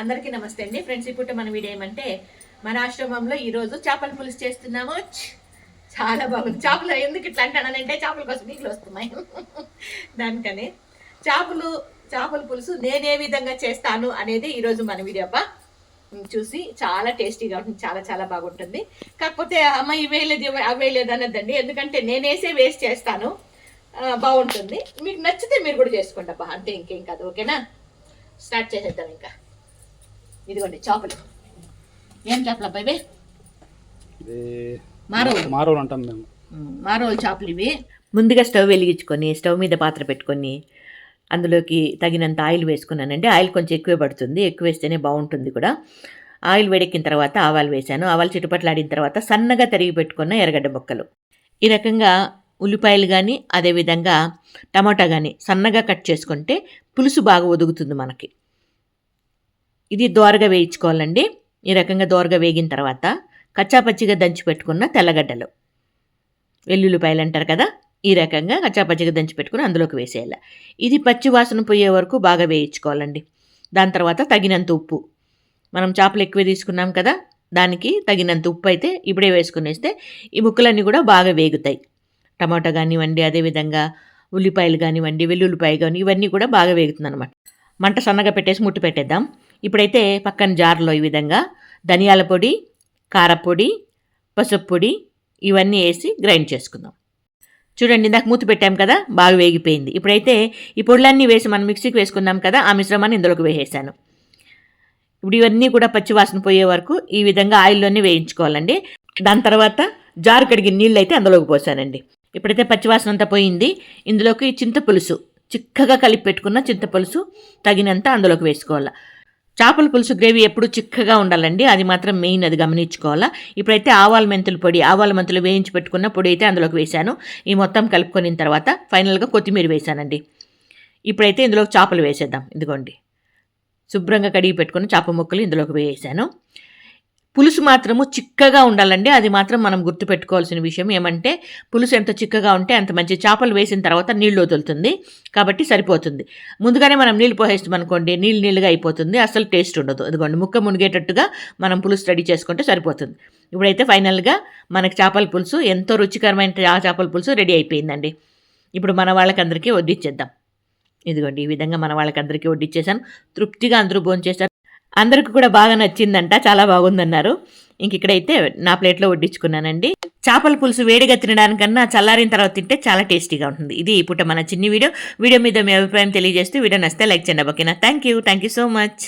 అందరికీ నమస్తే అండి. ఫ్రెండ్స్ ఇప్పుడు మన వీడియో ఏమంటే మన ఆశ్రమంలో ఈరోజు చేపల పులుసు చేస్తున్నాము. చాలా బాగుంది. చేపలు ఎందుకు ఇట్లా అంటానంటే చేపల కోసం నీళ్ళు వస్తున్నాయి. దానికని చేపలు చేపల పులుసు నేను ఏ విధంగా చేస్తాను అనేది ఈరోజు మన వీడియో అబ్బా. చూసి చాలా టేస్టీగా ఉంటుంది చాలా చాలా బాగుంటుంది. కాకపోతే అమ్మ ఇవే లేదు అవే లేదు వేయలేదు ఎందుకంటే నేనేసే వేస్ట్ చేస్తాను. బాగుంటుంది. మీకు నచ్చితే మీరు కూడా చేసుకోండి అబ్బా. అంతే ఇంకేం కాదు ఓకేనా? స్టార్ట్ చేసేద్దాం ఇంకా. ఇదిగోండి చేపలు. ఏం చేపలు అబ్బాయి ఇవి? ఇది మారోలు. మారోలు అంటాం మేము. మారోలు చేపలు ఇవి. ముందుగా స్టవ్ వెలిగించుకొని స్టవ్ మీద పాత్ర పెట్టుకొని అందులోకి తగినంత ఆయిల్ వేసుకున్నానండి. ఆయిల్ కొంచెం ఎక్కువే పడుతుంది. ఎక్కువ వేస్తేనే బాగుంటుంది కూడా. ఆయిల్ వేడెక్కిన తర్వాత ఆవాలు వేశాను. ఆవాలు చిటుపట్లాడిన తర్వాత సన్నగా తరిగి పెట్టుకున్న ఎర్రగడ్డ ముక్కలు. ఈ రకంగా ఉల్లిపాయలు కానీ అదేవిధంగా టమాటా కానీ సన్నగా కట్ చేసుకుంటే పులుసు బాగా ఒదుగుతుంది మనకి. ఇది దోరగా వేయించుకోవాలండి. ఈ రకంగా దోరగా వేగిన తర్వాత కచ్చాపచ్చిగా దంచి పెట్టుకున్న తెల్లగడ్డలు. వెల్లుల్లిపాయలు అంటారు కదా ఈ రకంగా కచ్చాపచ్చిగా దంచి పెట్టుకుని అందులోకి వేసేయాలి. ఇది పచ్చి వాసన పోయే వరకు బాగా వేయించుకోవాలండి. దాని తర్వాత తగినంత ఉప్పు. మనం చేపలు ఎక్కువ తీసుకున్నాం కదా దానికి తగినంత ఉప్పు అయితే ఇప్పుడే వేసుకునేస్తే ఈ ముక్కలన్నీ కూడా బాగా వేగుతాయి. టమాటా కానివ్వండి అదేవిధంగా ఉల్లిపాయలు కానివ్వండి వెల్లుల్లిపాయ కానీ ఇవన్నీ కూడా బాగా వేగుతుంది అనమాట మంట సన్నగా పెట్టేసి ముట్టు పెట్టేద్దాం. ఇప్పుడైతే పక్కన జార్లో ఈ విధంగా ధనియాల పొడి కారపొడి పసుపు పొడి ఇవన్నీ వేసి గ్రైండ్ చేసుకుందాం. చూడండి ఇందాక మూత పెట్టాం కదా బాగా వేగిపోయింది. ఇప్పుడైతే ఈ పొడులన్నీ వేసి మనం మిక్సీకి వేసుకున్నాం కదా ఆ మిశ్రమాన్ని ఇందులోకి వేసేసాను. ఇప్పుడు ఇవన్నీ కూడా పచ్చివాసన పోయే వరకు ఈ విధంగా ఆయిల్లోనే వేయించుకోవాలండి. దాని తర్వాత జారు కడిగిన నీళ్ళు అయితే అందులోకి పోసానండి. ఇప్పుడైతే పచ్చివాసన అంతా పోయింది ఇందులోకి చింతపులుసు చిక్కగా కలిపి పెట్టుకున్న చింతపులుసు తగినంత అందులోకి వేసుకోవాలి. చేపల పులుసు గ్రేవీ ఎప్పుడు చిక్కగా ఉండాలండి. అది మాత్రం మెయిన్ అది గమనించుకోవాలా. ఇప్పుడైతే ఆవాల మెంతుల పొడి ఆవాల మెంతులు వేయించి పెట్టుకున్న పొడి అయితే అందులోకి వేశాను. ఈ మొత్తం కలుపుకొని తర్వాత ఫైనల్గా కొత్తిమీర వేశానండి. ఇప్పుడైతే ఇందులో చేపలు వేసేద్దాం. ఇదిగోండి. శుభ్రంగా కడిగి పెట్టుకుని చేప ముక్కలు ఇందులోకి వేసాను పులుసు మాత్రము చిక్కగా ఉండాలండి. అది మాత్రం మనం గుర్తుపెట్టుకోవాల్సిన విషయం ఏమంటే పులుసు ఎంత చిక్కగా ఉంటే అంత మంచి చేపలు వేసిన తర్వాత నీళ్ళు వదులుతుంది. కాబట్టి సరిపోతుంది. ముందుగానే మనం నీళ్ళు పోసేస్తాం అనుకోండి నీళ్ళు నీళ్ళుగా అయిపోతుంది. అసలు టేస్ట్ ఉండదు. అదిగోండి ముక్క మునిగేటట్టుగా మనం పులుసు రెడీ చేసుకుంటే సరిపోతుంది. ఇప్పుడైతే ఫైనల్గా మనకి చేపల పులుసు ఎంతో రుచికరమైన ఆ చేపల పులుసు రెడీ అయిపోయిందండి. ఇప్పుడు మన వాళ్ళకందరికీ వడ్డిచ్చేద్దాం. ఇదిగోండి ఈ విధంగా మన వాళ్ళకందరికీ వడ్డిచ్చేసాను. తృప్తిగా అందరూ భోంచేశారు. అందరికి కూడా బాగా నచ్చిందంట చాలా బాగుందన్నారు. ఇంక ఇక్కడైతే నా ప్లేట్లో వడ్డించుకున్నానండి. చేపల పులుసు వేడిగా తినడానికన్నా చల్లారిన తర్వాత తింటే చాలా టేస్టీగా ఉంటుంది. ఇది ఇప్పుడు మన చిన్ని వీడియో. వీడియో మీద మీ అభిప్రాయం తెలియజేస్తూ వీడియో నచ్చితే లైక్ చేయండి ఓకేనా thank you thank you so much